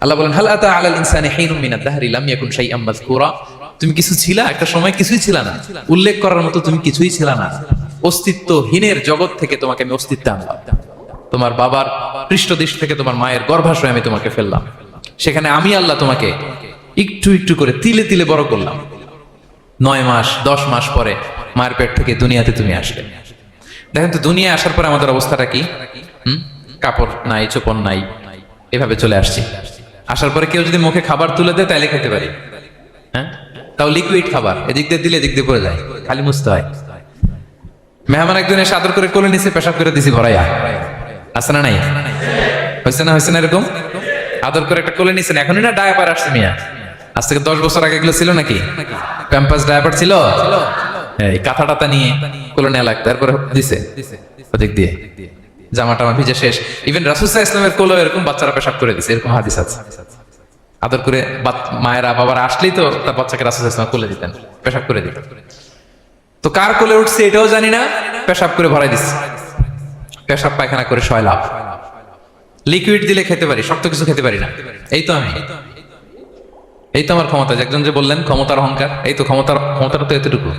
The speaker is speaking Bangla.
আল্লাহ বলেন, হাল আতা আলাল ইনসানি লাম ইয়াকুন শাইআম মাযকুরা। তুমি কিছু ছিলা, একটা সময় কিছুই না। উল্লেখ করার মতো তুমি কিছুই না। অস্তিত্বহীনের জগৎ থেকে তোমাকে আমি অস্তিত্ব আনলাম। তোমার বাবার পৃষ্ঠদেশ থেকে তোমার মায়ের গর্ভাশয় আমি তোমাকে ফেললাম। সেখানে আমি আল্লাহ তোমাকে একটু একটু করে তিলে তিলে বড় করলাম। নয় মাস, দশ মাস পরে মায়ের পেট থেকে দুনিয়াতে তুমি আসলে। দেখেন তো দুনিয়া আসার পরে আমাদের অবস্থাটা কি? কাপড় নাই চোপন নাই। এভাবে চলে আসছি। আসার পরে কেউ যদি মুখে খাবার তুলে দেয়, তাহলে খেতে পারি। হ্যাঁ? তাও লিকুইড খাবার। এদিক দিয়ে দিলে এদিক দিয়ে পড়ে যায়। খালি মুছতে হয়। মেহমান একজন এসে আদর করে কোলে নিচে পেশাব করে দিছি ভরাইয়া আছে না নাই? হয়েছে না হয়েছে না এরকম? আদর করে একটা কোলে নিছেন। এখনই না ডায়াপার আসছে মিয়া? আজ থেকে দশ বছর আগে এগুলো ছিল নাকি? প্যাম্পাস ডায়াপার ছিল? এই কাঁথা টাতা নিয়ে কোলে নেওয়া লাগতো। তারপরে দিছে, ওদিক দিয়ে। জামা টামা ভিজে শেষ। ইভেন রাসুসা ইসলামের কোলো এরকম বাচ্চারা পেশাব করে দিছে, এরকম হাদিস আছে। আদর করে মায়েরা বাবারা আসলেই তো তার বাচ্চাকে রাসুসা ইসলাম কোলে দিতেন, পেশাব করে দিতেন। তো কার কোলে উঠছে এটাও জানি না, পেশাব করে ভরাই দিচ্ছে পেশাব পায়খানা করে ছয় লাভ। লিকুইড দিলে খেতে পারি, শক্ত কিছু খেতে পারি না। এই তো আমি। এই তো আমার ক্ষমতা একজন যে বললেন ক্ষমতার অহংকার, এই তো ক্ষমতার ক্ষমতাটা তো এতটুকু।